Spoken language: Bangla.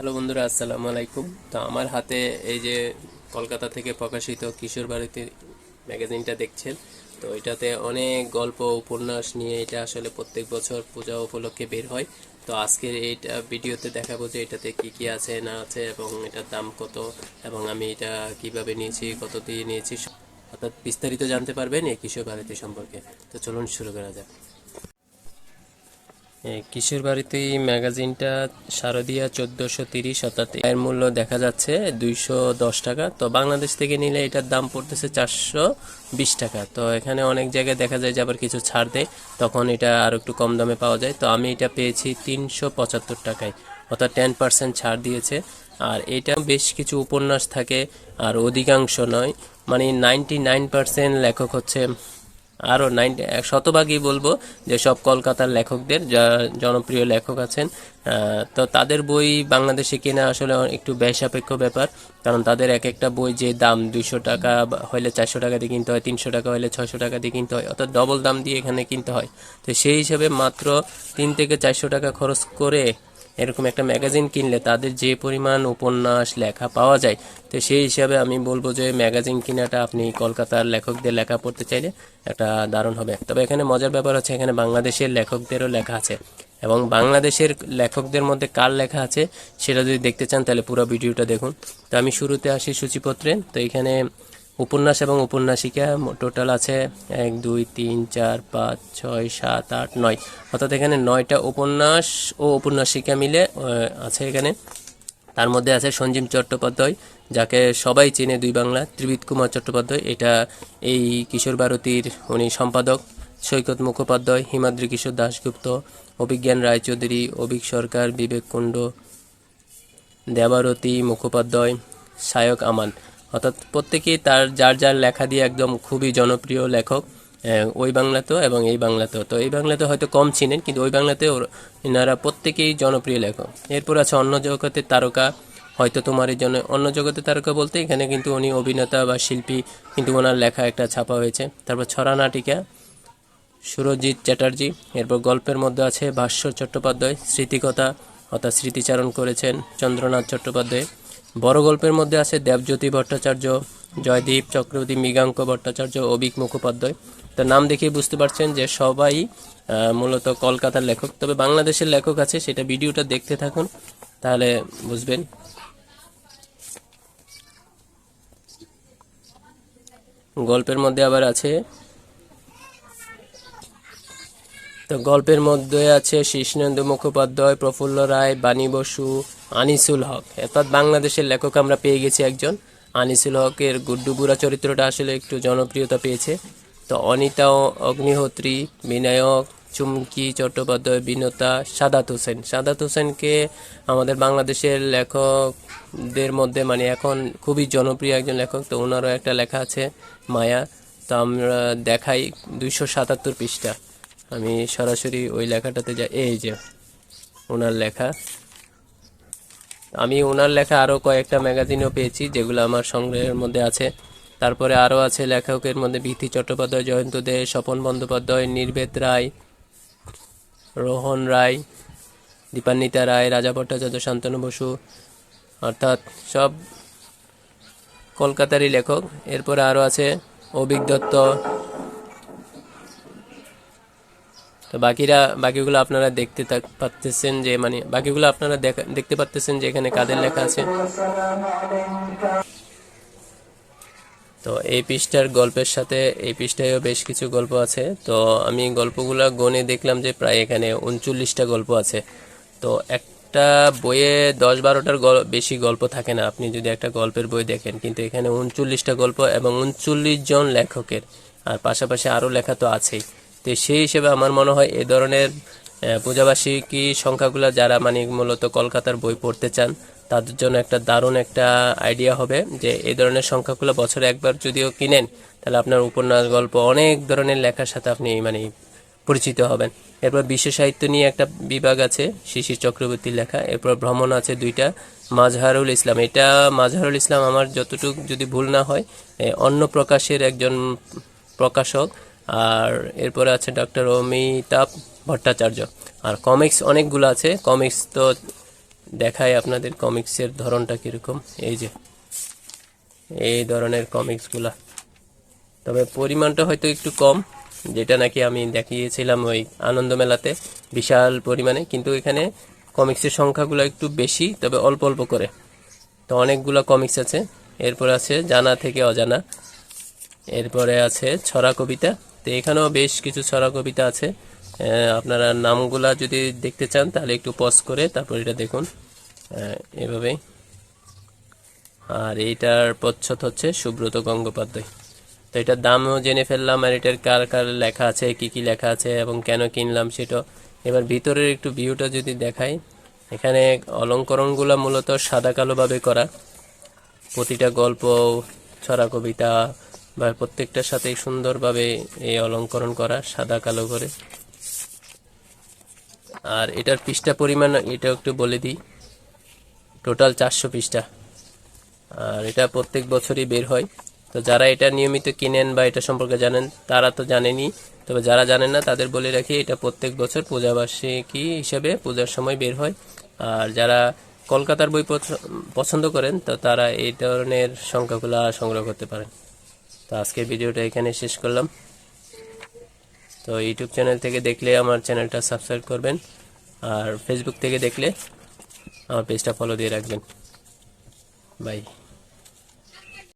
হ্যালো বন্ধুরা, আসসালামু আলাইকুম। তো আমার হাতে এই যে কলকাতা থেকে প্রকাশিত কিশোর ভারতী ম্যাগাজিনটা দেখছেন, তো এটাতে অনেক গল্প, উপন্যাস নিয়ে এটা আসলে প্রত্যেক বছর পূজা উপলক্ষে বের হয়। তো আজকের এইটা ভিডিওতে দেখাবো যে এটাতে কি কি আছে, না আছে, এবং এটার দাম কত, এবং আমি এটা কীভাবে নিয়েছি, কত দিয়ে নিয়েছি অর্থাৎ বিস্তারিত জানতে পারবেন এই কিশোর ভারতী সম্পর্কে। তো চলুন শুরু করা যাক। কিশোর ভারতী ম্যাগাজিনটা শারদিয়া চোদ্দোশো তিরিশ অর্থাৎ এর মূল্য দেখা যাচ্ছে দুইশো দশ টাকা। তো বাংলাদেশ থেকে নিলে এটার দাম পড়তেছে চারশো বিশ টাকা। তো এখানে অনেক জায়গায় দেখা যায় যে আবার কিছু ছাড় দেয়, তখন এটা আর একটু কম দামে পাওয়া যায়। তো আমি এটা পেয়েছি তিনশো পঁচাত্তর টাকায়, অর্থাৎ টেন পার্সেন্ট ছাড় দিয়েছে। আর এটা বেশ কিছু উপন্যাস থাকে, আর অধিকাংশ নয়। মানে নাইনটি নাইন পার্সেন্ট লেখক হচ্ছে আরও নাইনটি শতভাগই বলব যে সব কলকাতার লেখকদের, যা জনপ্রিয় লেখক আছেন তো তাদের বই বাংলাদেশে কেনা আসলে একটু ব্যয় সাপেক্ষ ব্যাপার, কারণ তাদের এক একটা বই যে দাম দুইশো টাকা হলে চারশো টাকা দিয়ে কিনতে হয়, তিনশো টাকা হলে ছয়শো টাকা দিয়ে কিনতে হয়, অর্থাৎ ডবল দাম দিয়ে এখানে কিনতে হয়। তো সেই হিসাবে মাত্র তিন থেকে চারশো টাকা খরচ করে এরকম একটা ম্যাগাজিন কিনলে তাদের যে পরিমাণ উপন্যাস, লেখা পাওয়া যায়, তো সেই হিসাবে আমি বলব যে ম্যাগাজিন কেনাটা আপনি কলকাতার লেখকদের লেখা পড়তে চাইলে একটা দারুণ হবে। তবে এখানে মজার ব্যাপার হচ্ছে এখানে বাংলাদেশের লেখকদেরও লেখা আছে এবং বাংলাদেশের লেখকদের মধ্যে কার লেখা আছে সেটা যদি দেখতে চান তাহলে পুরো ভিডিওটা দেখুন। তো আমি শুরুতে আসি সূচিপত্রে। তো এখানে উপন্যাস এবং উপন্যাসিকা টোটাল আছে এক, দুই, তিন, চার, পাঁচ, ছয়, সাত, আট, নয়। অর্থাৎ এখানে নয়টা উপন্যাস ও উপন্যাসিকা মিলে আছে এখানে। তার মধ্যে আছে সঞ্জীব চট্টোপাধ্যায়, যাকে সবাই চেনে দুই বাংলা ত্রিবিত কুমার চট্টোপাধ্যায়। এটা এই কিশোর ভারতীর উনি সম্পাদক, সৈকত মুখোপাধ্যায়, হিমাদ্রি কিশোর দাশগুপ্ত, অভিজ্ঞান রায়চৌধুরী, অভিক সরকার, বিবেক কুণ্ড, দেবারতী মুখোপাধ্যায়, সায়ক আমান। অর্থাৎ প্রত্যেকেই তার, যার যার লেখা দিয়ে একদম খুবই জনপ্রিয় লেখক ওই বাংলাতেও এবং এই বাংলাতেও। তো এই বাংলাতে হয়তো কম চিনেন, কিন্তু ওই বাংলাতে ওর- এনারা প্রত্যেকেই জনপ্রিয় লেখক। এরপর আছে অন্য জগতের তারকা, হয়তো তোমার এই জন্য, অন্য জগতের তারকা বলতে এখানে কিন্তু উনি অভিনেতা বা শিল্পী, কিন্তু ওনার লেখা একটা ছাপা হয়েছে। তারপর ছড়া নাটিকা সুরজিৎ চ্যাটার্জি, এরপর গল্পের মধ্যে আছে ভাস্বর চট্টোপাধ্যায়, স্মৃতিকথা, অর্থাৎ স্মৃতিচারণ করেছেন চন্দ্রনাথ চট্টোপাধ্যায়। বড় গল্পের মধ্যে আছে দেবজ্যোতি ভট্টাচার্য, জয়দীপ চক্রবর্তী, মৃগাঙ্ক ভট্টাচার্য অবিক মুখোপাধ্যায়। তো নাম দেখে বুঝতে পারছেন যে সবাই মূলত কলকাতার লেখক। তবে বাংলাদেশের লেখক আছে, সেটা ভিডিওটা দেখতে থাকুন, তাহলে বুঝবেন। গল্পের মধ্যে আবার আছে তো গল্পের মধ্যে আছে শীর্ষেন্দু মুখোপাধ্যায়, প্রফুল্ল রায়, বাণী বসু, আনিসুল হক। অর্থাৎ বাংলাদেশের লেখক আমরা পেয়ে গেছি একজন। আনিসুল হকের গুড্ডু বুড়া চরিত্রটা আসলে একটু জনপ্রিয়তা পেয়েছে। তো অনিতা অগ্নিহোত্রী, বিনায়ক, চুমকি চট্টোপাধ্যায়, বিনতা, সাদাত হোসেন। সাদাত হোসেনকে আমাদের বাংলাদেশের লেখকদের মধ্যে মানে এখন খুবই জনপ্রিয় একজন লেখক। তো ওনারও একটা লেখা আছে, মায়া। তো আমরা দেখাই দুইশো সাতাত্তর পৃষ্ঠা। আমি সরাসরি ওই লেখাটাতে যাই। এই যে, ওনার লেখা। আমি ওনার লেখা আরও কয়েকটা ম্যাগাজিনও পেয়েছি, যেগুলো আমার সংগ্রহের মধ্যে আছে। তারপরে আরও আছে লেখকের মধ্যে ভীতি চট্টোপাধ্যায়, জয়ন্ত দে, স্বপন বন্দ্যোপাধ্যায়, নির্বেদ রায়, রোহন রায়, দীপান্বিতা রায়, রাজা ভট্টাচার্য, শান্তনু বসু, অর্থাৎ সব কলকাতারই লেখক। এরপরে আরও আছে অভিক দত্ত তো বাকিরা, বাকিগুলো আপনারা দেখতে পাচ্তেছেন যে মানে বাকিগুলো আপনারা দেখা- দেখতে পাচ্তেছেন যে এখানে কাদের লেখা আছে। তো এই পৃষ্ঠার গল্পের সাথে, এই পৃষ্ঠায়ও বেশ কিছু গল্প আছে। তো আমি গল্পগুলো গনে দেখলাম যে প্রায় এখানে উনচল্লিশটা গল্প আছে। তো একটা বইয়ে দশ বারোটার বেশি গল্প থাকে না। আপনি যদি একটা গল্পের বই দেখেন, কিন্তু এখানে উনচল্লিশটা গল্প এবং উনচল্লিশ জন লেখকের, আর পাশাপাশি আরও লেখা তো আছেই। তো সেই হিসেবে আমার মনে হয় এ ধরনের আহ, পূজাবার্ষিকী সংখ্যাগুলো যারা মানে মূলত কলকাতার বই পড়তে চান তাদের জন্য একটা দারুণ একটা আইডিয়া হবে যে এই ধরনের সংখ্যাগুলো বছরে একবার যদিও কিনেন তাহলে আপনার উপন্যাস গল্প অনেক ধরনের লেখার সাথে আপনি মানে পরিচিত হবেন। এরপর বিশ্ব সাহিত্য নিয়ে একটা বিভাগ আছে শিশির চক্রবর্তীর লেখা। এরপর ভ্রমণ আছে দুইটা মাজহারুল ইসলাম। এটা মাজহারুল ইসলাম আমার যতটুকু যদি ভুল না হয় অন্য প্রকাশের একজন প্রকাশক। আর এরপরে আছে ডক্টর অমিতাভ ভট্টাচার্য। আর কমিক্স অনেকগুলো আছে। কমিক্স তো দেখায় আপনাদের কমিক্সের ধরনটা কীরকম। এই যে, এই ধরনের কমিক্সগুলা তবে পরিমাণটা হয়তো একটু কম, যেটা নাকি আমি দেখিয়েছিলাম ওই আনন্দ মেলাতে। বিশাল পরিমাণে, কিন্তু এখানে কমিক্সের সংখ্যাগুলো একটু বেশি, তবে অল্প অল্প করে। তো অনেকগুলো কমিক্স আছে। এরপর আছে জানা থেকে অজানা। এরপরে আছে ছড়া কবিতা। তো এখানেও বেশ কিছু ছড়া কবিতা আছে। আপনারা নামগুলা যদি দেখতে চান, তাহলে একটু পজ করে তারপর এটা দেখুন। এভাবেই। আর এইটার প্রচ্ছদ হচ্ছে সুব্রত গঙ্গোপাধ্যায়। তো এটার দামও জেনে ফেললাম আর এটার কার কার লেখা আছে, কি কি লেখা আছে এবং কেন কিনলাম সেটা। এবার ভিতরের একটু ভিউটা যদি দেখাই, এখানে অলঙ্করণগুলো মূলত সাদা কালোভাবে করা। প্রতিটা গল্প, ছড়া কবিতা বা প্রত্যেকটার সাথে সুন্দরভাবে এই অলঙ্করণ করা, সাদা, কালো করে। আর এটার পৃষ্ঠা পরিমাণ এটা একটু বলে দিই। টোটাল চারশো পৃষ্ঠা। আর এটা প্রত্যেক বছরই বের হয়। তো যারা এটা নিয়মিত কিনেন বা এটা সম্পর্কে জানেন, তারা তো জানেনই। তবে যারা জানেন না, তাদের বলে রাখি, এটা প্রত্যেক বছর পূজাবার্ষিকী হিসেবে পূজার সময় বের হয়। আর যারা কলকাতার বই পছ- পছন্দ করেন, তো তারা এই ধরনের সংখ্যাগুলো সংগ্রহ করতে পারেন। তো আজকের ভিডিওটা এখানে শেষ করলাম। তো ইউটিউব চ্যানেল থেকে দেখলে আমার চ্যানেলটা সাবস্ক্রাইব করবেন আর ফেসবুক থেকে দেখলে আমার পেজটা ফলো দিয়ে রাখবেন। বাই